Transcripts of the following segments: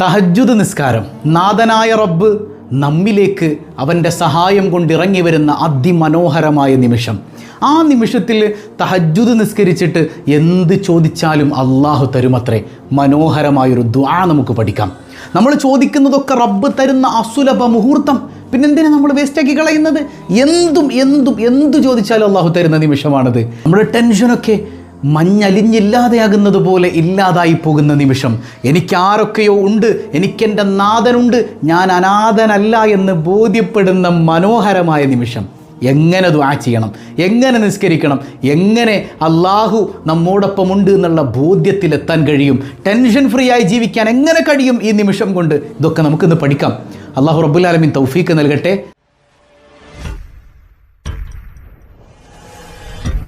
തഹജുദ് നിസ്കാരം. നാഥനായ റബ്ബ് നമ്മിലേക്ക് അവന്റെ സഹായം കൊണ്ടിറങ്ങി വരുന്ന അതിമനോഹരമായ നിമിഷം. ആ നിമിഷത്തിൽ തഹജുദ് നിസ്കരിച്ചിട്ട് എന്ത് ചോദിച്ചാലും അള്ളാഹു തരുമത്രേ. മനോഹരമായൊരു ദ്വാ നമുക്ക് പഠിക്കാം. നമ്മൾ ചോദിക്കുന്നതൊക്കെ റബ്ബ് തരുന്ന അസുലഭ മുഹൂർത്തം. പിന്നെന്തിനാ നമ്മൾ വേസ്റ്റാക്കി കളയുന്നത്? എന്തും എന്തും എന്ത് ചോദിച്ചാലും അള്ളാഹു തരുന്ന നിമിഷമാണത്. നമ്മുടെ ടെൻഷനൊക്കെ മഞ്ഞലിഞ്ഞില്ലാതെയാകുന്നത് പോലെ ഇല്ലാതായി പോകുന്ന നിമിഷം എനിക്കാരൊക്കെയോ ഉണ്ട് എനിക്കെന്റെ നാഥനുണ്ട് ഞാൻ അനാഥനല്ല എന്ന് ബോധ്യപ്പെടുന്ന മനോഹരമായ നിമിഷം. എങ്ങനെ ദ്വാ ചെയ്യണം? എങ്ങനെ നിസ്കരിക്കണം? എങ്ങനെ അള്ളാഹു നമ്മോടൊപ്പമുണ്ട് എന്നുള്ള ബോധ്യത്തിലെത്താൻ കഴിയും? ടെൻഷൻ ഫ്രീ ആയി ജീവിക്കാൻ എങ്ങനെ കഴിയും ഈ നിമിഷം കൊണ്ട്? ഇതൊക്കെ നമുക്കിന്ന് പഠിക്കാം. അള്ളാഹു റബ്ബുലാലമീൻ തൗഫീക്ക് നൽകട്ടെ.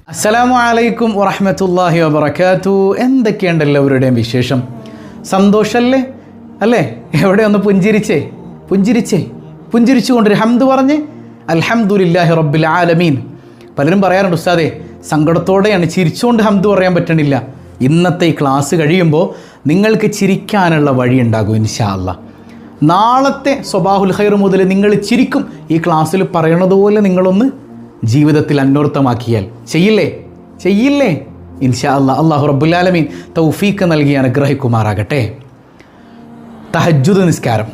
അസ്സലാമു അലൈക്കും വറഹമത്തല്ലാഹി വബർക്കാത്തു എന്തൊക്കെയുണ്ട് എല്ലാവരുടെയും വിശേഷം? സന്തോഷല്ലേ? അല്ലേ? എവിടെ ഒന്ന് പുഞ്ചിരിച്ചേ? പുഞ്ചിരിച്ചേ? പുഞ്ചിരിച്ചുകൊണ്ടൊരു ഹംദ് പറഞ്ഞ് അൽഹംദുലില്ലാഹി റബ്ബിൽ ആലമീൻ. പലരും പറയാറുണ്ട് ഉസ്താദേ സങ്കടത്തോടെയാണ് ചിരിച്ചുകൊണ്ട് ഹംദ് പറയാൻ പറ്റണില്ല. ഇന്നത്തെ ഈ ക്ലാസ് കഴിയുമ്പോൾ നിങ്ങൾക്ക് ചിരിക്കാനുള്ള വഴി ഉണ്ടാകും ഇൻഷാ അല്ലാ നാളത്തെ സ്വബാഹുൽ ഖൈർ മുതൽ നിങ്ങൾ ചിരിക്കും. ഈ ക്ലാസ്സിൽ പറയണതുപോലെ നിങ്ങളൊന്ന് ജീവിതത്തിൽ അന്വർത്ഥമാക്കിയാൽ. ചെയ്യില്ലേ? ചെയ്യില്ലേ? ഇൻഷാ അല്ലാ അള്ളാഹു റബ്ബുല്ലാലമീൻ തൗഫീക്ക് നൽകി അനുഗ്രഹിക്കുമാറാകട്ടെ. തഹജുദ് നിസ്കാരം.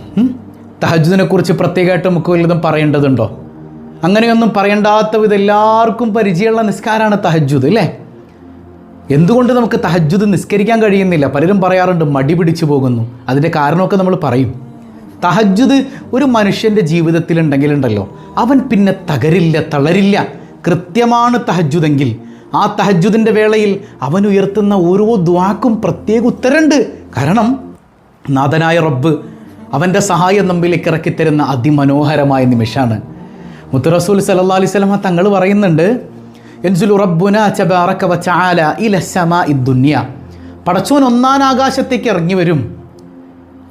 തഹജുദിനെ കുറിച്ച് പ്രത്യേകമായിട്ട് നമുക്ക് വല്ലതും പറയേണ്ടതുണ്ടോ? അങ്ങനെയൊന്നും പറയേണ്ടാത്ത വിധം എല്ലാവർക്കും പരിചയമുള്ള നിസ്കാരമാണ് തഹജുദ് അല്ലേ? എന്തുകൊണ്ട് നമുക്ക് തഹജുദ് നിസ്കരിക്കാൻ കഴിയുന്നില്ല? പലരും പറയാറുണ്ട് മടി പിടിച്ചു പോകുന്നു. അതിന്റെ കാരണമൊക്കെ നമ്മൾ പറയും. തഹജ്ജുദ് ഒരു മനുഷ്യന്റെ ജീവിതത്തിലുണ്ടെങ്കിലുണ്ടല്ലോ. അവൻ പിന്നെ തകരില്ല തളരില്ല. കൃത്യമാണ് തഹജ്ജുദെങ്കിൽ. ആ തഹജ്ജുദിന്റെ വേളയിൽ അവൻ ഉയർത്തുന്ന ഓരോ ദ്വാക്കും പ്രത്യേക ഉത്തരണ്ട് കാരണം നാഥനായ റബ്ബ് അവന്റെ സഹായം നമ്മിലേക്ക് ഇറക്കിത്തരുന്ന അതിമനോഹരമായ നിമിഷമാണ്. മുത്തുറസൂൽ സല്ലാ അലൈഹി സ്വലമ തങ്ങൾ പറയുന്നുണ്ട് എൻസുലു റബ്ബുന പടച്ചോൻ ഒന്നാം ആകാശത്തേക്ക് ഇറങ്ങി വരും.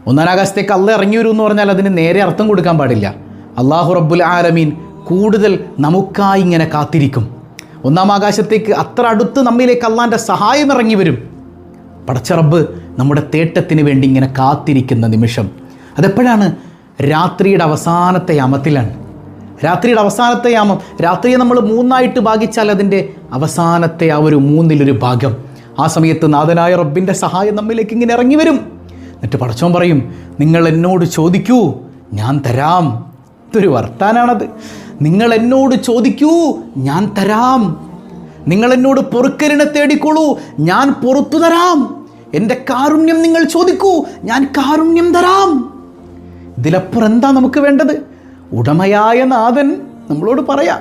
ഒന്നാം ആകാശത്തേക്ക് അല്ല ഇറങ്ങി വരും എന്ന് പറഞ്ഞാൽ അതിന് നേരെ അർത്ഥം കൊടുക്കാൻ പാടില്ല. അള്ളാഹു റബ്ബുൽ ആലമീൻ കൂടുതൽ നമുക്കായി ഇങ്ങനെ കാത്തിരിക്കും. ഒന്നാം ആകാശത്തേക്ക് അത്ര അടുത്ത് നമ്മിലേക്ക് അള്ളാന്റെ സഹായം ഇറങ്ങി വരും. പടച്ച റബ്ബ് നമ്മുടെ തേട്ടത്തിന് വേണ്ടി ഇങ്ങനെ കാത്തിരിക്കുന്ന നിമിഷം. അതെപ്പോഴാണ്? രാത്രിയുടെ അവസാനത്തെ യാമത്തിലാണ്. രാത്രിയുടെ അവസാനത്തെ യാമം രാത്രിയെ നമ്മൾ മൂന്നായിട്ട് ഭാഗിച്ചാൽ അതിന്റെ അവസാനത്തെ ആ ഒരു മൂന്നിലൊരു ഭാഗം. ആ സമയത്ത് നാഥനായ റബ്ബിന്റെ സഹായം നമ്മിലേക്ക് ഇങ്ങനെ ഇറങ്ങി വരും. എന്നിട്ട് പടച്ചോൻ പറയും നിങ്ങൾ എന്നോട് ചോദിക്കൂ ഞാൻ തരാം. ഇതൊരു വർത്താനാണത്. നിങ്ങൾ എന്നോട് ചോദിക്കൂ ഞാൻ തരാം. നിങ്ങൾ എന്നോട് പൊറുക്കലിനെ തേടിക്കോളൂ ഞാൻ പുറത്തു തരാം. എന്റെ കാരുണ്യം നിങ്ങൾ ചോദിക്കൂ ഞാൻ കാരുണ്യം തരാം. ഇതിലപ്പുറം എന്താ നമുക്ക് വേണ്ടത്? ഉടമയായ നാഥൻ നമ്മളോട് പറയാം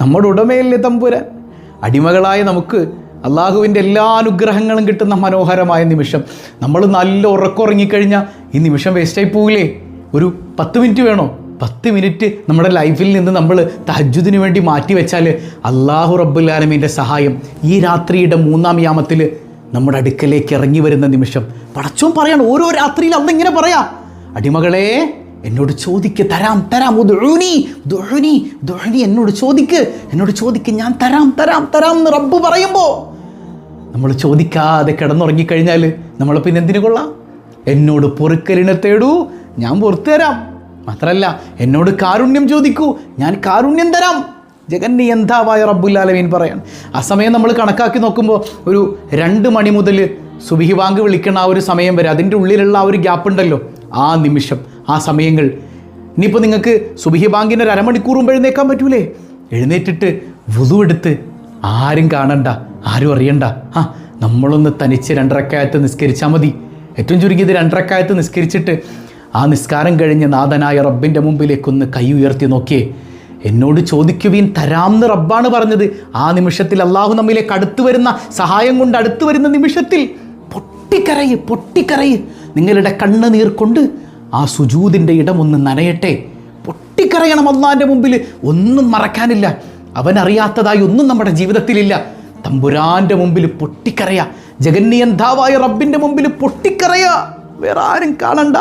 നമ്മുടെ ഉടമയല്ലേ തമ്പുരാൻ? അടിമകളായ നമുക്ക് അള്ളാഹുവിന്റെ എല്ലാ അനുഗ്രഹങ്ങളും കിട്ടുന്ന മനോഹരമായ നിമിഷം. നമ്മൾ നല്ല ഉറക്കമുറങ്ങിക്കഴിഞ്ഞാൽ ഈ നിമിഷം വേസ്റ്റായി പോവില്ലേ? ഒരു പത്ത് മിനിറ്റ് വേണോ? പത്ത് മിനിറ്റ് നമ്മുടെ ലൈഫിൽ നിന്ന് നമ്മൾ തഹജുദിന് വേണ്ടി മാറ്റി വെച്ചാൽ അള്ളാഹു റബ്ബുല്ലാലമീന്റെ സഹായം ഈ രാത്രിയുടെ മൂന്നാം യാമത്തിൽ നമ്മുടെ അടുക്കലേക്ക് ഇറങ്ങി വരുന്ന നിമിഷം. പടച്ചോൻ പറയാണ് ഓരോ രാത്രിയിൽ അന്നിങ്ങനെ പറയാം. അടിമകളെ എന്നോട് ചോദിക്ക് തരാം തരാം ദുഴുനി ദുഴുനി ദുഴുനി എന്നോട് ചോദിക്ക്. എന്നോട് ചോദിക്ക് ഞാൻ തരാം തരാം തരാം എന്ന് റബ്ബ് പറയുമ്പോൾ നമ്മൾ ചോദിക്കാതെ കിടന്നുറങ്ങിക്കഴിഞ്ഞാൽ നമ്മൾ പിന്നെ എന്തിനു കൊള്ളാം? എന്നോട് പൊറുക്കലിനെ തേടൂ ഞാൻ പുറത്തു തരാം. മാത്രമല്ല എന്നോട് കാരുണ്യം ചോദിക്കൂ ഞാൻ കാരുണ്യം തരാം. ജഗന്നിയന്താവായ റബ്ബുല്ലാലമീൻ പറയാൻ ആ സമയം നമ്മൾ കണക്കാക്കി നോക്കുമ്പോൾ ഒരു രണ്ട് മണി മുതൽ സുബിഹി വാങ്ക് വിളിക്കുന്ന ആ ഒരു സമയം വരെ അതിന്റെ ഉള്ളിലുള്ള ആ ഒരു ഗ്യാപ്പ് ഉണ്ടല്ലോ. ആ നിമിഷം ആ സമയങ്ങൾ. ഇനിയിപ്പോൾ നിങ്ങൾക്ക് സുബിഹി ബാങ്കിന് ഒരു അരമണിക്കൂർ മുമ്പ് എഴുന്നേക്കാൻ പറ്റൂലേ? എഴുന്നേറ്റിട്ട് വുതു എടുത്ത് ആരും കാണണ്ട. ആരും അറിയണ്ട. ആ നമ്മളൊന്ന് തനിച്ച് രണ്ടരക്കായത്ത് നിസ്കരിച്ചാൽ മതി. ഏറ്റവും ചുരുങ്ങിയത് രണ്ടരക്കായത്ത് നിസ്കരിച്ചിട്ട് ആ നിസ്കാരം കഴിഞ്ഞ് നാഥനായ റബ്ബിന്റെ മുമ്പിലേക്കൊന്ന് കൈ ഉയർത്തി നോക്കിയേ. എന്നോട് ചോദിക്കുവീൻ തരാംന്ന് റബ്ബാണ് പറഞ്ഞത്. ആ നിമിഷത്തിൽ അള്ളാഹു നമ്മിലേക്ക് അടുത്തു വരുന്ന സഹായം കൊണ്ട് അടുത്തു വരുന്ന നിമിഷത്തിൽ പൊട്ടിക്കരയ് പൊട്ടിക്കരയ്. നിങ്ങളുടെ കണ്ണുനീർ കൊണ്ട് ആ സുജൂതിന്റെ ഇടം ഒന്ന് നനയട്ടെ. പൊട്ടിക്കരയണം അള്ളാഹിന്റെ മുമ്പിൽ ഒന്നും മറക്കാനില്ല. അവനറിയാത്തതായി ഒന്നും നമ്മുടെ ജീവിതത്തിലില്ല. തമ്പുരാന്റെ മുമ്പിൽ പൊട്ടിക്കരയ. ജഗന്നിയന്താവായ റബ്ബിന്റെ മുമ്പിൽ പൊട്ടിക്കരയ. വേറെ ആരും കാണണ്ട.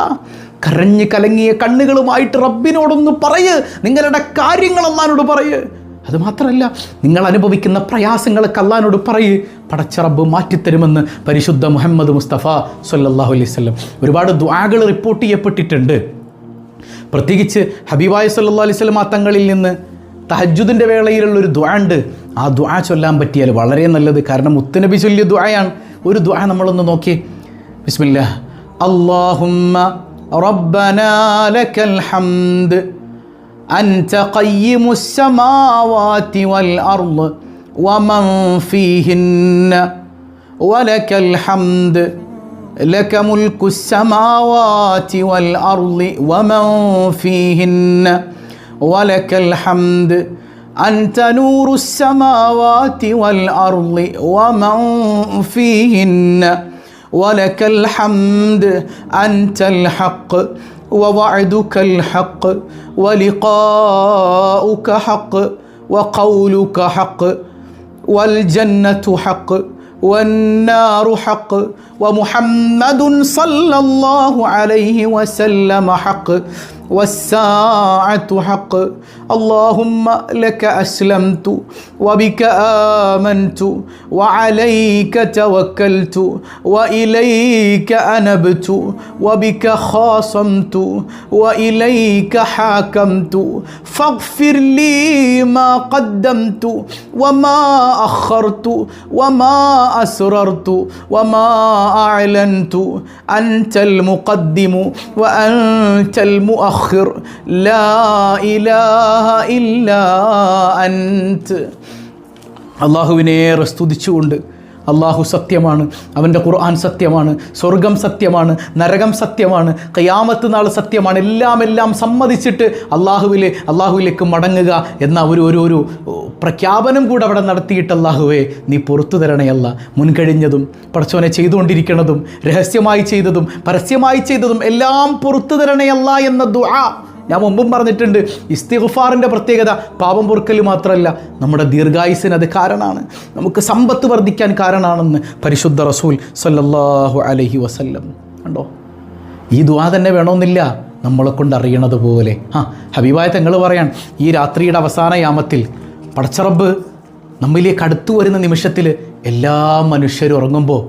കരഞ്ഞു കലങ്ങിയ കണ്ണുകളുമായിട്ട് റബ്ബിനോടൊന്ന് പറയ്. നിങ്ങളുടെ കാര്യങ്ങൾ അള്ളഹാനോട് പറയ്. അതുമാത്രമല്ല നിങ്ങൾ അനുഭവിക്കുന്ന പ്രയാസങ്ങളൊക്കെ അള്ളഹാനോട് പറയ്. പടച്ചറബ് മാറ്റിത്തരുമെന്ന് പരിശുദ്ധ മുഹമ്മദ് മുസ്തഫ സല്ലല്ലാഹു അലൈഹി വസല്ലം ഒരുപാട് ദ്വാകൾ റിപ്പോർട്ട് ചെയ്യപ്പെട്ടിട്ടുണ്ട്. പ്രത്യേകിച്ച് ഹബീബായ സല്ലല്ലാഹു അലൈഹി വസല്ലം തങ്ങളിൽ നിന്ന് തഹജുദിന്റെ വേളയിലുള്ള ഒരു ദ്വാ ഉണ്ട്. ആ ദ്വാ ചൊല്ലാൻ പറ്റിയാൽ വളരെ നല്ലത് കാരണം മുത്തുനബി ചൊല്ലിയ ദ്വായാണ് ഒരു ദ്വാ നമ്മളൊന്ന് നോക്കി ബിസ്മില്ലാ അല്ലാഹുമ്മ റബ്ബനാ ലക്കൽ ഹംദ് أنت قيم السماوات والأرض ومن فيهن ولك الحمد لك ملك السماوات والأرض ومن فيهن ولك الحمد أنت نور السماوات والأرض ومن فيهن. ولك الحمد أنت الحق ووعدك الحق ولقاؤك حق وقولك حق والجنة حق والنار حق ومحمد صلى الله عليه وسلم حق. والساعة حق. اللهم لك أسلمت وبك آمنت وعليك توكلت وإليك أنبت وبك خاصمت وإليك حاكمت. فاغفر لي ما قدمت وما أخرت وما أسررت وما أعلنت. أنت المقدم وأنت المؤخر. لا إله إلا أنت അള്ളാഹുവിനേറെ സ്തുതിച്ചുകൊണ്ട് അള്ളാഹു സത്യമാണ് അവന്റെ ഖുർആൻ സത്യമാണ് സ്വർഗം സത്യമാണ് നരകം സത്യമാണ് കയാമത്ത് നാൾ സത്യമാണ് എല്ലാം എല്ലാം സമ്മതിച്ചിട്ട് അള്ളാഹുവിലെ അള്ളാഹുവിലേക്ക് മടങ്ങുക എന്ന ഒരു ഒരു ഒരു പ്രഖ്യാപനം കൂടെ അവിടെ നടത്തിയിട്ട് അള്ളാഹുവെ നീ പുറത്തു തരണയല്ല. മുൻകഴിഞ്ഞതും പടച്ചോനെ ചെയ്തുകൊണ്ടിരിക്കുന്നതും രഹസ്യമായി ചെയ്തതും പരസ്യമായി ചെയ്തതും എല്ലാം പുറത്തു തരണയല്ല എന്ന ദുആ ഞാൻ മുമ്പും പറഞ്ഞിട്ടുണ്ട് ഇസ്തിഗുഫാറിന്റെ പ്രത്യേകത പാപം പൊറുക്കൽ മാത്രമല്ല നമ്മുടെ ദീർഘായുസിന് അത് കാരണമാണ്. നമുക്ക് സമ്പത്ത് വർദ്ധിക്കാൻ കാരണമാണെന്ന് പരിശുദ്ധ റസൂൽ സല്ലല്ലാഹു അലഹി വസല്ലം കണ്ടോ? ഈ ദുവാ തന്നെ വേണമെന്നില്ല നമ്മളെ കൊണ്ട് അറിയണത് പോലെ. ആ ഹബീബായ തങ്ങൾ പറയാൻ ഈ രാത്രിയുടെ അവസാന യാമത്തിൽ പടച്ചറബ് നമ്മിലേക്ക് അടുത്തു വരുന്ന നിമിഷത്തിൽ എല്ലാ മനുഷ്യരും ഉറങ്ങുമ്പോൾ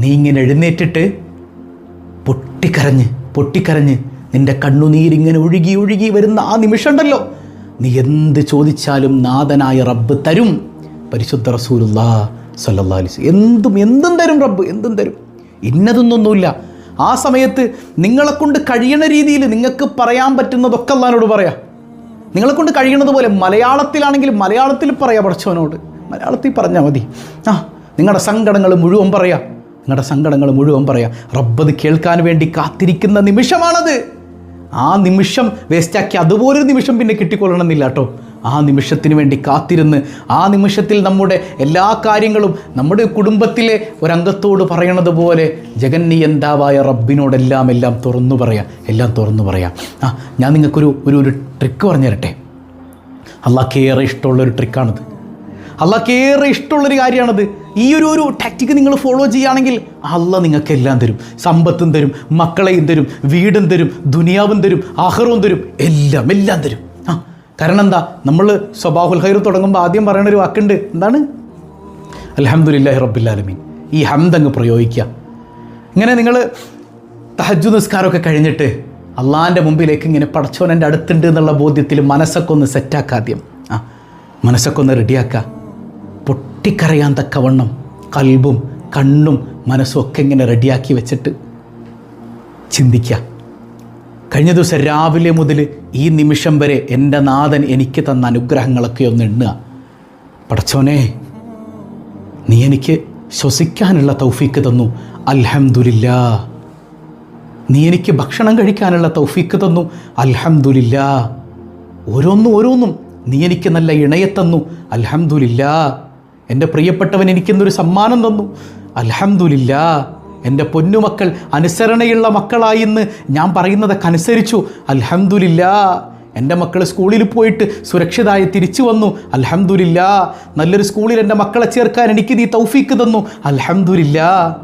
നീ ഇങ്ങനെ എഴുന്നേറ്റിട്ട് പൊട്ടിക്കരഞ്ഞ് പൊട്ടിക്കരഞ്ഞ് നിന്റെ കണ്ണുനീരിങ്ങനെ ഒഴുകി ഒഴുകി വരുന്ന ആ നിമിഷമുണ്ടല്ലോ. നീ എന്ത് ചോദിച്ചാലും നാഥനായ റബ്ബ് തരും. പരിശുദ്ധ റസൂലുള്ളാ സല്ലല്ലാഹി അലൈഹി. എന്തും എന്തും തരും റബ്ബ് എന്തും തരും. ഇന്നതൊന്നൊന്നുമില്ല. ആ സമയത്ത് നിങ്ങളെ കൊണ്ട് കഴിയണ രീതിയിൽ നിങ്ങൾക്ക് പറയാൻ പറ്റുന്നതൊക്കെ അല്ലാനോട് പറയാം. നിങ്ങളെ കൊണ്ട് കഴിയണത് പോലെ മലയാളത്തിലാണെങ്കിൽ മലയാളത്തിൽ പറയാം പഠിച്ചവനോട് മലയാളത്തിൽ പറഞ്ഞാൽ മതി. ആ നിങ്ങളുടെ സങ്കടങ്ങൾ മുഴുവൻ പറയാം. നിങ്ങളുടെ സങ്കടങ്ങൾ മുഴുവൻ പറയാം. റബ്ബത് കേൾക്കാൻ വേണ്ടി കാത്തിരിക്കുന്ന നിമിഷമാണത്. ആ നിമിഷം വേസ്റ്റാക്കി അതുപോലൊരു നിമിഷം പിന്നെ കിട്ടിക്കൊള്ളണമെന്നില്ല കേട്ടോ. ആ നിമിഷത്തിന് വേണ്ടി കാത്തിരുന്ന് ആ നിമിഷത്തിൽ നമ്മുടെ എല്ലാ കാര്യങ്ങളും നമ്മുടെ കുടുംബത്തിലെ ഒരംഗത്തോട് പറയണത് പോലെ ജഗന്നി എന്താവായ റബ്ബിനോടെല്ലാം എല്ലാം തുറന്നു പറയാം എല്ലാം തുറന്നു പറയാം. ആ ഞാൻ നിങ്ങൾക്കൊരു ഒരു ഒരു ട്രിക്ക് പറഞ്ഞു തരട്ടെ അള്ളാഹ്ക്കേറെ ഇഷ്ടമുള്ളൊരു ട്രിക്കാണിത് അള്ളാഹ്ക്കേറെ ഇഷ്ടമുള്ളൊരു കാര്യമാണത്. ഈ ഒരു ഒരു ടാക്റ്റിക്ക് നിങ്ങൾ ഫോളോ ചെയ്യുകയാണെങ്കിൽ അല്ല നിങ്ങൾക്ക് എല്ലാം തരും. സമ്പത്തും തരും മക്കളെയും തരും വീടും തരും ദുനിയാവും തരും ആഹ്റവും തരും എല്ലാം എല്ലാം തരും. ആ കാരണം എന്താ? നമ്മൾ സ്വഭാവുൽ ഹൈർ തുടങ്ങുമ്പോൾ ആദ്യം പറയണ ഒരു വാക്കുണ്ട്. എന്താണ്? അലഹമുല്ലാഹി റബ്ബുല്ലാലമീൻ ഈ ഹംദ് അങ്ങ് പ്രയോഗിക്കുക. ഇങ്ങനെ നിങ്ങൾ തഹജു നിസ്കാരമൊക്കെ കഴിഞ്ഞിട്ട് അള്ളാഹാന്റെ മുമ്പിലേക്ക് ഇങ്ങനെ പടച്ചോൻ എന്റെ അടുത്തുണ്ട് എന്നുള്ള ബോധ്യത്തിൽ മനസ്സൊക്കെ ഒന്ന് സെറ്റാക്കാദ്യം ആ മനസ്സൊക്കെ ഒന്ന് റെഡിയാക്കുക പൊട്ടിക്കരയാൻ തക്കവണ്ണം കൽബും കണ്ണും മനസ്സും ഒക്കെ ഇങ്ങനെ റെഡിയാക്കി വെച്ചിട്ട് ചിന്തിക്കുക കഴിഞ്ഞ ദിവസം രാവിലെ മുതൽ ഈ നിമിഷം വരെ എന്റെ നാഥൻ എനിക്ക് തന്ന അനുഗ്രഹങ്ങളൊക്കെ ഒന്ന് എണ്ണുക. പടച്ചോനെ നീ എനിക്ക് ശ്വസിക്കാനുള്ള തൗഫീക്ക് തന്നു. അൽഹംദുലില്ലാ. നീ എനിക്ക് ഭക്ഷണം കഴിക്കാനുള്ള തൗഫീക്ക് തന്നു. അൽഹംദുലില്ലാ. ഓരോന്നും ഓരോന്നും നീ എനിക്ക് നല്ല ഇണയെ തന്നു. അൽഹംദുലില്ലാ. എന്റെ പ്രിയപ്പെട്ടവൻ എനിക്കെന്നൊരു സമ്മാനം തന്നു. അൽഹംദുലില്ലാ എന്റെ പൊന്നുമക്കൾ അനുസരണയുള്ള മക്കളായി ഇന്ന് ഞാൻ പറയുന്നതൊക്കെ അനുസരിച്ചു. അൽഹംദുലില്ലാ എന്റെ മക്കൾ സ്കൂളിൽ പോയിട്ട് സുരക്ഷിതമായി തിരിച്ചു വന്നു. അൽഹംദുലില്ലാ നല്ലൊരു സ്കൂളിൽ എന്റെ മക്കളെ ചേർക്കാൻ എനിക്ക് നീ തൗഫീക്ക് തന്നു. അൽഹംദുലില്ലാ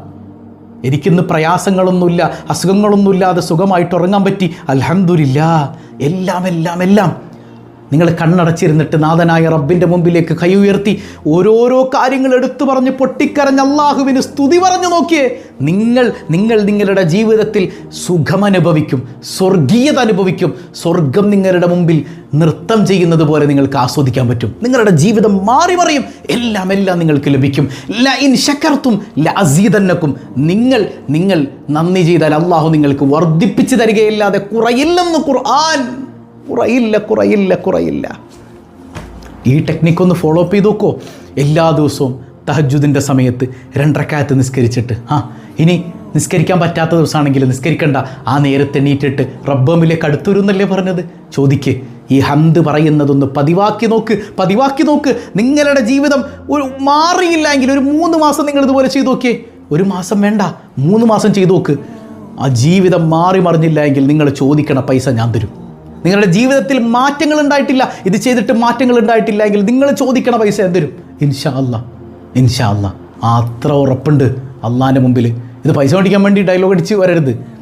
എനിക്കിന്ന് പ്രയാസങ്ങളൊന്നുമില്ല അസുഖങ്ങളൊന്നുമില്ലാതെ സുഖമായിട്ട് ഉറങ്ങാൻ പറ്റി. അൽഹംദുലില്ലാ എല്ലാം എല്ലാം എല്ലാം നിങ്ങൾ കണ്ണടച്ചിരുന്നിട്ട് നാഥനായ റബ്ബിന്റെ മുമ്പിലേക്ക് കൈ ഉയർത്തി ഓരോരോ കാര്യങ്ങൾ എടുത്തു പറഞ്ഞ് പൊട്ടിക്കരഞ്ഞ് അള്ളാഹുവിന് സ്തുതി പറഞ്ഞു നോക്കിയേ. നിങ്ങൾ നിങ്ങൾ നിങ്ങളുടെ ജീവിതത്തിൽ സുഖമനുഭവിക്കും സ്വർഗീയത അനുഭവിക്കും. സ്വർഗം നിങ്ങളുടെ മുമ്പിൽ നൃത്തം ചെയ്യുന്നത് പോലെ നിങ്ങൾക്ക് ആസ്വദിക്കാൻ പറ്റും. നിങ്ങളുടെ ജീവിതം മാറി മറിയും. എല്ലാം എല്ലാം നിങ്ങൾക്ക് ലഭിക്കും. ല ഇൻ ശക്കർത്തും ല അസീതന്നക്കും നിങ്ങൾ നിങ്ങൾ നന്ദി ചെയ്താൽ അള്ളാഹു നിങ്ങൾക്ക് വർദ്ധിപ്പിച്ചു തരികയല്ലാതെ കുറയില്ലെന്ന് ഖുർആൻ കുറയില്ല കുറയില്ല കുറയില്ല. ഈ ടെക്നിക്ക് ഒന്ന് ഫോളോ അപ്പ് ചെയ്ത് നോക്കോ. എല്ലാ ദിവസവും തഹജുദിന്റെ സമയത്ത് രണ്ടരക്കാലത്ത് നിസ്കരിച്ചിട്ട് ആ ഇനി നിസ്കരിക്കാൻ പറ്റാത്ത ദിവസമാണെങ്കിൽ നിസ്കരിക്കണ്ട. ആ നേരത്തെ എണീറ്റിട്ട് റബ്ബമിലേക്ക് അടുത്തുരുന്നല്ലേ പറഞ്ഞത്? ചോദിക്ക്. ഈ ഹന്ത് പറയുന്നതൊന്ന് പതിവാക്കി നോക്ക് പതിവാക്കി നോക്ക്. നിങ്ങളുടെ ജീവിതം ഒരു മാറിയില്ല എങ്കിൽ ഒരു മൂന്ന് മാസം നിങ്ങൾ ഇതുപോലെ ചെയ്തു നോക്കിയേ. ഒരു മാസം വേണ്ട മൂന്ന് മാസം ചെയ്തു നോക്ക്. ആ ജീവിതം മാറി മറിഞ്ഞില്ല എങ്കിൽ നിങ്ങൾ ചോദിക്കണ പൈസ ഞാൻ തരും. നിങ്ങളുടെ ജീവിതത്തിൽ മാറ്റങ്ങൾ ഉണ്ടായിട്ടില്ല. ഇത് ചെയ്തിട്ട് മാറ്റങ്ങൾ ഉണ്ടായിട്ടില്ല എങ്കിൽ നിങ്ങൾ ചോദിക്കണ പൈസ എന്തരും ഇൻഷാ അല്ല ഇൻഷാ അത്ര ഉറപ്പുണ്ട് അള്ളാന്റെ മുമ്പിൽ. ഇത് പൈസ മേടിക്കാൻ വേണ്ടി ഡയലോഗ് അടിച്ച് വരരുത്.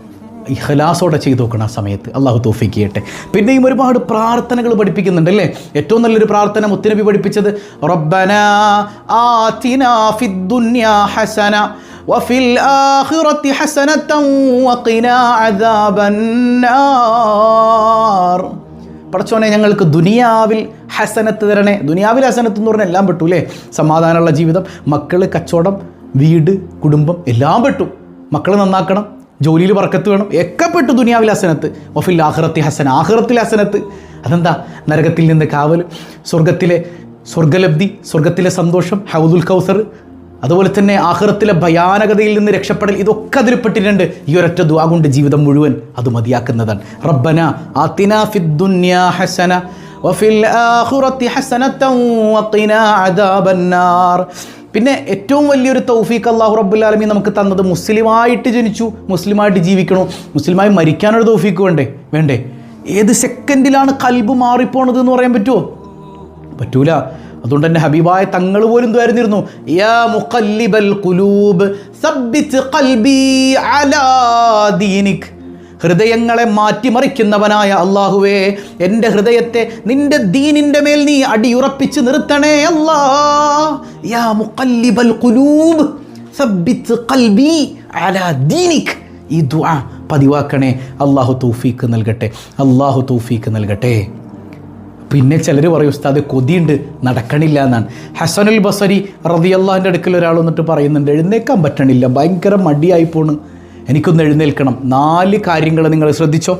ഇഖലാസോടെ ചെയ്തു നോക്കണം ആ സമയത്ത്. അള്ളാഹു തോഫിക്ക് ചെയ്യട്ടെ. പിന്നെയും ഒരുപാട് പ്രാർത്ഥനകൾ പഠിപ്പിക്കുന്നുണ്ട് അല്ലേ? ഏറ്റവും നല്ലൊരു പ്രാർത്ഥന മുത്തനബി പഠിപ്പിച്ചത് റബ്ബന ആതിനാ ഫിദ്ദുന്യാ ഹസന. وفي الآخرة حسنة وقنا عذاب النار പടച്ചോനെ ഞങ്ങൾക്ക് ദുനിയാവിൽ ഹസനത്ത് തരണേ ദുനിയാവിൽ ഹസനത്ത് എന്ന് പറഞ്ഞാൽ എല്ലാം പെട്ടു അല്ലേ സമാധാനമുള്ള ജീവിതം മക്കൾ കച്ചവടം വീട് കുടുംബം എല്ലാം പെട്ടു മക്കൾ നന്നാക്കണം ജോലിയിൽ വർക്കത്ത് വേണം ഒക്കെ പെട്ടു ദുനിയാവിൽ ഹസനത്ത് വഫിൽ ആഹ്റത്തി ഹസന ആഹ്റത്തിൽ ഹസനത്ത് അതെന്താ നരകത്തിൽ നിന്ന് കാവൽ സ്വർഗത്തിലെ സ്വർഗലബ്ധി സ്വർഗത്തിലെ സന്തോഷം ഹൗദുൽ കൗസർ അതുപോലെ തന്നെ ആഹ്റത്തിലെ ഭയാനകതയിൽ നിന്ന് രക്ഷപ്പെടൽ ഇതൊക്കെ അതിൽപ്പെട്ടിട്ടുണ്ട് ഈ ഒരൊറ്റ ദ്വാ കൊണ്ട് ജീവിതം മുഴുവൻ അത് മതിയാക്കുന്നതാണ്. റബ്ബന ആതിന ഫിദ്ദുന്യാ ഹസന വഫിൽ ആഖിറത്തി വഖിനാ പിന്നെ ഏറ്റവും വലിയൊരു തൗഫീഖ് അള്ളാഹു റബ്ബുൽ ആലമീൻ നമുക്ക് തന്നത് മുസ്ലിമായിട്ട് ജനിച്ചു മുസ്ലിമായിട്ട് ജീവിക്കണു മുസ്ലിമായി മരിക്കാനൊരു തൗഫീഖ് വേണ്ടേ? വേണ്ടേ? ഏത് സെക്കൻഡിലാണ് കൽബ് മാറിപ്പോണത് എന്ന് പറയാൻ പറ്റുമോ പറ്റൂല. അതുകൊണ്ട് തന്നെ ഹബീബായ തങ്ങൾ പോലും ദ്വാരുന്നിരുന്നു യാ മുഖല്ലിബൽ ഖുലൂബ് സബ്ബിത് ഖൽബി അലാ ദീനിക്. ഹൃദയങ്ങളെ മാറ്റിമറിക്കുന്നവനായ അള്ളാഹുവേ എന്റെ ഹൃദയത്തെ നിന്റെ ദീനിന്റെ മേൽ നീ അടിയുറപ്പിച്ച് നിർത്തണേ അല്ലാ. യാ മുഖല്ലിബൽ ഖുലൂബ് സബ്ബിത് ഖൽബി അലാ ദീനിക്. ഈ ദുആ പതിവാക്കണേ. അള്ളാഹു തൗഫീക്ക് നൽകട്ടെ. അള്ളാഹു തൗഫീക്ക് നൽകട്ടെ. പിന്നെ ചിലർ പറയും ഉസ്താദ് കൊതിയുണ്ട് നടക്കണില്ല എന്നാണ്. ഹസനുൽ ബസരി റതിയല്ലാഹിന്റെ അടുക്കൽ ഒരാൾ വന്നിട്ട് പറയുന്നുണ്ട് എഴുന്നേക്കാൻ പറ്റണില്ല ഭയങ്കര മടിയായി പോണ്. എനിക്കൊന്ന് എഴുന്നേൽക്കണം. നാല് കാര്യങ്ങൾ നിങ്ങൾ ശ്രദ്ധിച്ചോ?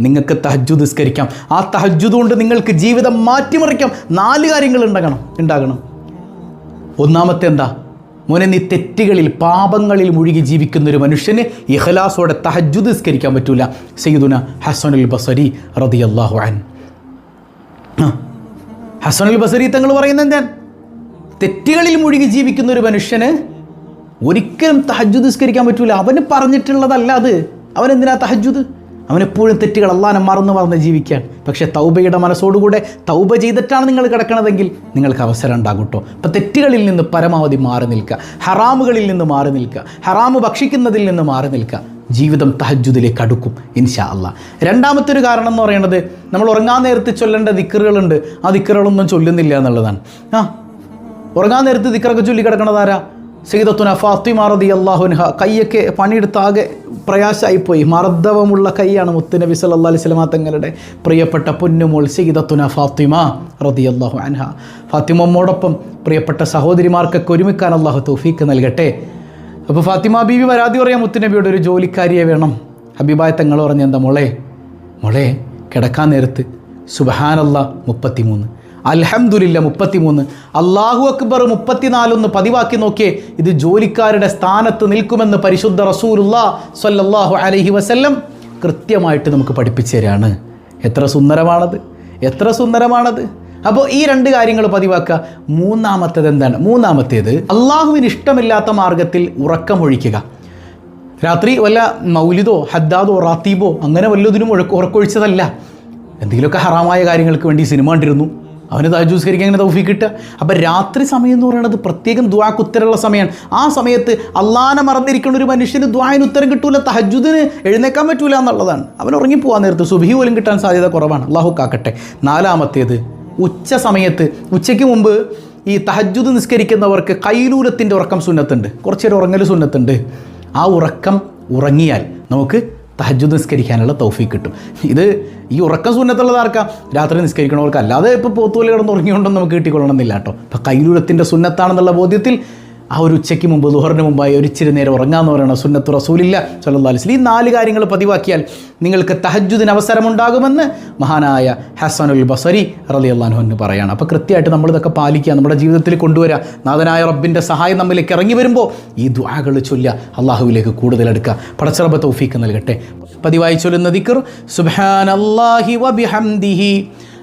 നിങ്ങൾക്ക് തഹജു നിസ്കരിക്കാം. ആ തഹജുദ് കൊണ്ട് നിങ്ങൾക്ക് ജീവിതം മാറ്റിമറിക്കാം. നാല് കാര്യങ്ങൾ ഉണ്ടാകണം ഉണ്ടാകണം. ഒന്നാമത്തെ എന്താ? മോനെ നീ തെറ്റുകളിൽ പാപങ്ങളിൽ മുഴുകി ജീവിക്കുന്ന ഒരു മനുഷ്യന് ഇഹ്ലാസോടെ തഹജുദ് നിസ്കരിക്കാൻ പറ്റൂല. സയ്യിദുന ഹസനുൽ ബസരി റതിയല്ലാഹു അൻ. ഹസനുൽ ബസരി തങ്ങൾ പറയുന്നത് എന്താണ്? തെറ്റുകളിൽ മുഴുകി ജീവിക്കുന്ന ഒരു മനുഷ്യന് ഒരിക്കലും തഹജ്ജുദ് നിസ്കരിക്കാൻ പറ്റൂല. അവന് പറഞ്ഞിട്ടുള്ളതല്ല അത്. അവൻ എന്തിനാ തഹജുദ് അവനെപ്പോഴും തെറ്റുകൾ അള്ളാനെ മറന്നു മറന്ന് ജീവിക്കാൻ പക്ഷേ തൗബയുടെ മനസ്സോടുകൂടെ തൗബ ചെയ്തിട്ടാണ് നിങ്ങൾ കിടക്കണതെങ്കിൽ നിങ്ങൾക്ക് അവസരം ഉണ്ടാകും കേട്ടോ അപ്പം തെറ്റുകളിൽ നിന്ന് പരമാവധി മാറി നിൽക്കുക. ഹറാമുകളിൽ നിന്ന് മാറി നിൽക്കുക. ഹറാമ് ഭക്ഷിക്കുന്നതിൽ നിന്ന് മാറി നിൽക്കുക. ജീവിതം തഹജുദിലേക്ക് അടുക്കും ഇൻഷാ അല്ല. രണ്ടാമത്തെ ഒരു കാരണം എന്ന് പറയുന്നത് നമ്മൾ ഉറങ്ങാൻ നേരത്ത് ചൊല്ലേണ്ട ദിക്കറുകളുണ്ട്. ആ ദിക്കറുകളൊന്നും ചൊല്ലുന്നില്ല എന്നുള്ളതാണ്. ആ ഉറങ്ങാൻ നേരത്ത് ദിക്കറൊക്കെ ചൊല്ലി കിടക്കണതാരാ സീതത്തുന ഫാത്തിമ റതി അള്ളാഹുൻഹ കൈയൊക്കെ പണിയെടുത്താകെ പ്രയാസമായിപ്പോയി. മർദ്ദവമുള്ള കൈയാണ് മുത്തുനബി സല്ലാ അലൈഹി സ്വലമാ തങ്ങളുടെ പ്രിയപ്പെട്ട പൊന്നുമോൾ സീതത്തുന ഫാത്തിമ റതി അള്ളാഹു അൻഹ ഫാത്തിമമ്മോടൊപ്പം പ്രിയപ്പെട്ട സഹോദരിമാർക്കൊക്കെ ഒരുമിക്കാൻ അള്ളാഹു തൗഫീക്ക് നൽകട്ടെ. അപ്പോൾ ഫാത്തിമ ബീവി പരാതി പറയാം മുത്തുനബിയോട് ഒരു ജോലിക്കാരിയെ വേണം. ഹബീബായ തങ്ങൾ പറഞ്ഞ എന്താ മോളെ? മോളെ കിടക്കാൻ നേരത്ത് സുബഹാനല്ല മുപ്പത്തിമൂന്ന്. അലഹമുല്ല മുപ്പത്തിമൂന്ന്. അള്ളാഹു അക്ബർ മുപ്പത്തിനാലൊന്ന് പതിവാക്കി നോക്കിയേ ഇത് ജോലിക്കാരുടെ സ്ഥാനത്ത് നിൽക്കുമെന്ന് പരിശുദ്ധ റസൂലുള്ള സ്വല്ലല്ലാഹു അലഹി വസല്ലം കൃത്യമായിട്ട് നമുക്ക് പഠിപ്പിച്ചു തരാണ്. എത്ര സുന്ദരമാണത്? എത്ര സുന്ദരമാണത്? അപ്പോൾ ഈ രണ്ട് കാര്യങ്ങൾ പതിവാക്കുക. മൂന്നാമത്തേത് എന്താണ്? മൂന്നാമത്തേത് അള്ളാഹുവിന് ഇഷ്ടമില്ലാത്ത മാർഗത്തിൽ ഉറക്കമൊഴിക്കുക രാത്രി വല്ല മൗലിദോ ഹദ്ദാദോ റാത്തീബോ അങ്ങനെ വല്ലതിനും ഉറക്കൊഴിച്ചതല്ല. എന്തെങ്കിലുമൊക്കെ ഹറാമായ കാര്യങ്ങൾക്ക് വേണ്ടി സിനിമ കണ്ടിരുന്നു. അവന് താജൂസ്കരിക്കാൻ അങ്ങനെ തൗഫീക്ക് കിട്ടുക. അപ്പം രാത്രി സമയം എന്ന് പറയുന്നത് പ്രത്യേകം ദ്വാക്ക് ഉത്തരമുള്ള സമയമാണ്. ആ സമയത്ത് അള്ളാനെ മറന്നിരിക്കുന്ന ഒരു മനുഷ്യന് ദ്വായന് ഉത്തരം കിട്ടൂല തഹജുദിന് എഴുന്നേക്കാൻ പറ്റൂല എന്നുള്ളതാണ്. അവൻ ഉറങ്ങിപ്പോകാൻ നേരത്ത് സുബഹി പോലും കിട്ടാൻ സാധ്യത കുറവാണ്. അള്ളാഹു കാക്കട്ടെ. നാലാമത്തേത് ഉച്ച സമയത്ത് ഉച്ചയ്ക്ക് മുമ്പ് ഈ തഹജുദ് നിസ്കരിക്കുന്നവർക്ക് കൈലൂലത്തിന്റെ ഉറക്കം സുന്നത്തുണ്ട്. കുറച്ചേരം ഉറങ്ങൽ സുന്നത്തുണ്ട്. ആ ഉറക്കം ഉറങ്ങിയാൽ നമുക്ക് തഹജുദ് നിസ്കരിക്കാനുള്ള തൗഫീക്ക് കിട്ടും. ഇത് ഈ ഉറക്കം സുന്നത്തുള്ളത് ആർക്കാം? രാത്രി നിസ്കരിക്കണവർക്ക്. അല്ലാതെ ഇപ്പോൾ പോത്തുപോലെ കിടന്ന് ഉറങ്ങിയോണ്ടൊന്നും നമുക്ക് കിട്ടിക്കൊള്ളണമെന്നില്ല കേട്ടോ. അപ്പം കൈലൂലത്തിന്റെ സുന്നത്താണെന്നുള്ള ബോധ്യത്തിൽ ആ ഒരു ഉച്ചയ്ക്ക് മുമ്പ് ദുഹറിന് മുമ്പായി ഒരിച്ചിരി നേരം ഉറങ്ങാമെന്ന് പറയണം സുന്നത്തു റസൂലില്ല സല്ലാ അലൈഹി വസല്ലം. ഈ നാല് കാര്യങ്ങൾ പതിവാക്കിയാൽ നിങ്ങൾക്ക് തഹജുദിന് അവസരമുണ്ടാകുമെന്ന് മഹാനായ ഹസനുൽ ബസരി റലി അള്ളാഹുവിന് പറയാണ്. അപ്പോൾ കൃത്യമായിട്ട് നമ്മളിതൊക്കെ പാലിക്കുക നമ്മുടെ ജീവിതത്തിൽ കൊണ്ടുവരിക നാഥനായ റബ്ബിന്റെ സഹായം നമ്മിലേക്ക് ഇറങ്ങി വരുമ്പോൾ ഈ ദ്വാകൾ ചൊല്ലുക അള്ളാഹുവിലേക്ക് കൂടുതലെടുക്കുക പടച്ചറബ തൗഫീക്ക് നൽകട്ടെ. പതിവായി ചൊല്ലുന്ന ദിക്കർ സുബ്ഹാനല്ലാഹി വബിഹംദിഹി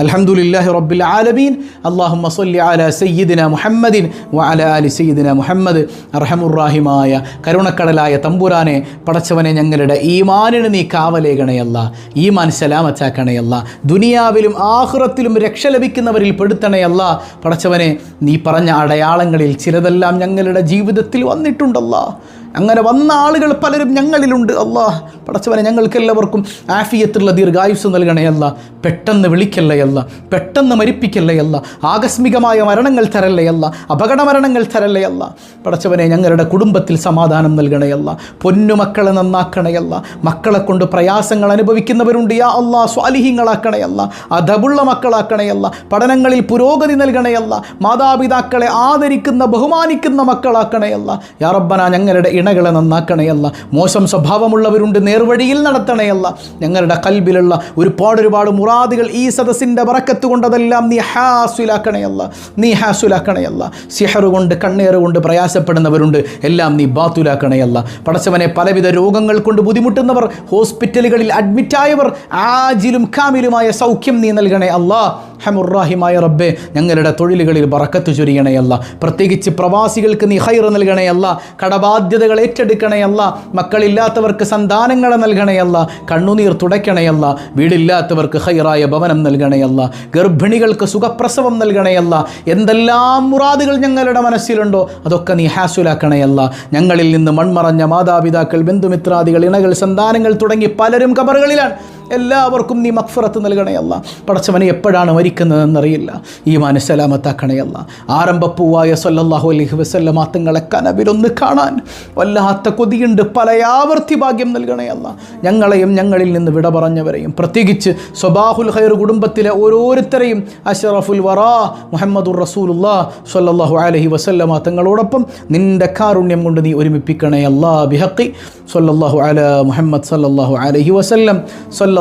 അലഹമുല്ലാഹി റബ്ബിൽ ആലമീൻ. അള്ളാഹു സല്ലി അല സയ്യിദിന മുഹമ്മദിൻ വല അലി സയ്യിദിന മുഹമ്മദ്. അർഹമുറാഹിമായ കരുണക്കടലായ തമ്പുരാനെ പടച്ചവനെ ഞങ്ങളുടെ ഈമാനിന് നീ കാവലേകണയല്ല ഈമാൻ സലാമത്താക്കണയല്ല ദുനിയാവിലും ആഹുറത്തിലും രക്ഷ ലഭിക്കുന്നവരിൽ പെടുത്തണയല്ല പടച്ചവനെ നീ പറഞ്ഞ അടയാളങ്ങളിൽ ചിലതെല്ലാം ഞങ്ങളുടെ ജീവിതത്തിൽ വന്നിട്ടുണ്ടല്ലോ. അങ്ങനെ വന്ന ആളുകൾ പലരും ഞങ്ങളിലുണ്ട്. അള്ളാഹ് പടച്ചവനെ ഞങ്ങൾക്ക് എല്ലാവർക്കും ആഫിയത്തുള്ള ദീർഘായുസ് നൽകണയല്ല പെട്ടെന്ന് വിളിക്കല്ലയല്ല പെട്ടെന്ന് മരിപ്പിക്കല്ലയല്ല ആകസ്മികമായ മരണങ്ങൾ തരല്ലയല്ല അപകട മരണങ്ങൾ തരല്ലയല്ല പടച്ചവനെ ഞങ്ങളുടെ കുടുംബത്തിൽ സമാധാനം നൽകണയല്ല പൊന്നുമക്കളെ നന്നാക്കണയല്ല മക്കളെ കൊണ്ട് പ്രയാസങ്ങൾ അനുഭവിക്കുന്നവരുണ്ട്. യാ അള്ളാഹ് സ്വാലിഹ്യങ്ങളാക്കണയല്ല അധബുള്ള മക്കളാക്കണയല്ല പഠനങ്ങളിൽ പുരോഗതി നൽകണയല്ല മാതാപിതാക്കളെ ആദരിക്കുന്ന ബഹുമാനിക്കുന്ന മക്കളാക്കണയല്ല യാ റബ്ബന ഞങ്ങളുടെ ഇണകളെ നന്നാക്കണയല്ല. മോശം സ്വഭാവമുള്ളവരുണ്ട് നേർവഴിയിൽ നടത്തണയല്ല. ഞങ്ങളുടെ കൽബിലുള്ള ഒരുപാട് ഒരുപാട് മുറാദുകൾ ഈ സദസ്സിന്റെ വറക്കത്ത് കൊണ്ടതെല്ലാം നീ ഹാസുലാക്കണയല്ല. നീ ഹാസുലാക്കണയല്ല. സിഹറുകൊണ്ട് കൊണ്ട് കണ്ണേറ് കൊണ്ട് പ്രയാസപ്പെടുന്നവരുണ്ട്. എല്ലാം നീ ബാത്തുലാക്കണയല്ല. പടച്ചവനെ പലവിധ രോഗങ്ങൾ കൊണ്ട് ബുദ്ധിമുട്ടുന്നവർ ഹോസ്പിറ്റലുകളിൽ അഡ്മിറ്റായവർ ആജിലും കാമിലുമായ സൗഖ്യം നീ നൽകണേ അല്ലാ ഹെമുറാഹിമായ റബ്ബെ ഞങ്ങളുടെ തൊഴിലുകളിൽ വറക്കത്ത് ചൊരിയണയല്ല. പ്രത്യേകിച്ച് പ്രവാസികൾക്ക് നീ ഹൈർ നൽകണയല്ല. കടബാധ്യതകൾ ഏറ്റെടുക്കണയല്ല മക്കളില്ലാത്തവർക്ക് സന്താനങ്ങളെ നൽകണയല്ല കണ്ണുനീർ തുടയ്ക്കണയല്ല വീടില്ലാത്തവർക്ക് ഹൈറായ ഭവനം നൽകണയല്ല ഗർഭിണികൾക്ക് സുഖപ്രസവം നൽകണയല്ല എന്തെല്ലാം മുറാദുകൾ ഞങ്ങളുടെ മനസ്സിലുണ്ടോ? അതൊക്കെ നീ ഹാസുലാക്കണയല്ല ഞങ്ങളിൽ നിന്ന് മൺമറഞ്ഞ മാതാപിതാക്കൾ ബന്ധുമിത്രാദികൾ ഇണകൾ സന്താനങ്ങൾ തുടങ്ങി പലരും കബറുകളിലാണ് എല്ലാവർക്കും നീ മക്ഫറത്ത് നൽകണയല്ല പടച്ചവനെ എപ്പോഴാണ് മരിക്കുന്നതെന്നറിയില്ല. ഈ മനസ്സലാമത്താക്കണയല്ല ആരംഭപ്പൂവായ സല്ലല്ലാഹു അലൈഹി വസല്ലമ തങ്ങളെ കനവിലൊന്ന് കാണാൻ വല്ലാത്ത കൊതിയുണ്ട്. പലയാവർത്തി ഭാഗ്യം നൽകണയല്ല ഞങ്ങളെയും ഞങ്ങളിൽ നിന്ന് വിട പറഞ്ഞവരെയും പ്രത്യേകിച്ച് സ്വബാഹുൽ ഖൈർ കുടുംബത്തിലെ ഓരോരുത്തരെയും അഷറഫുൽ വറാ മുഹമ്മദുർ റസൂലുല്ലാ സൊല്ലാഹു അലഹി വസല്ലമ തങ്ങളോടൊപ്പം നിന്റെ കാരുണ്യം കൊണ്ട് നീ ഒരുമിപ്പിക്കണേ അല്ലാ. ബിഹക്കി സൊല്ലാഹു അല മുഹമ്മദ് സല്ലാഹു അലഹി വസ്ല്ലം വസല്ലം.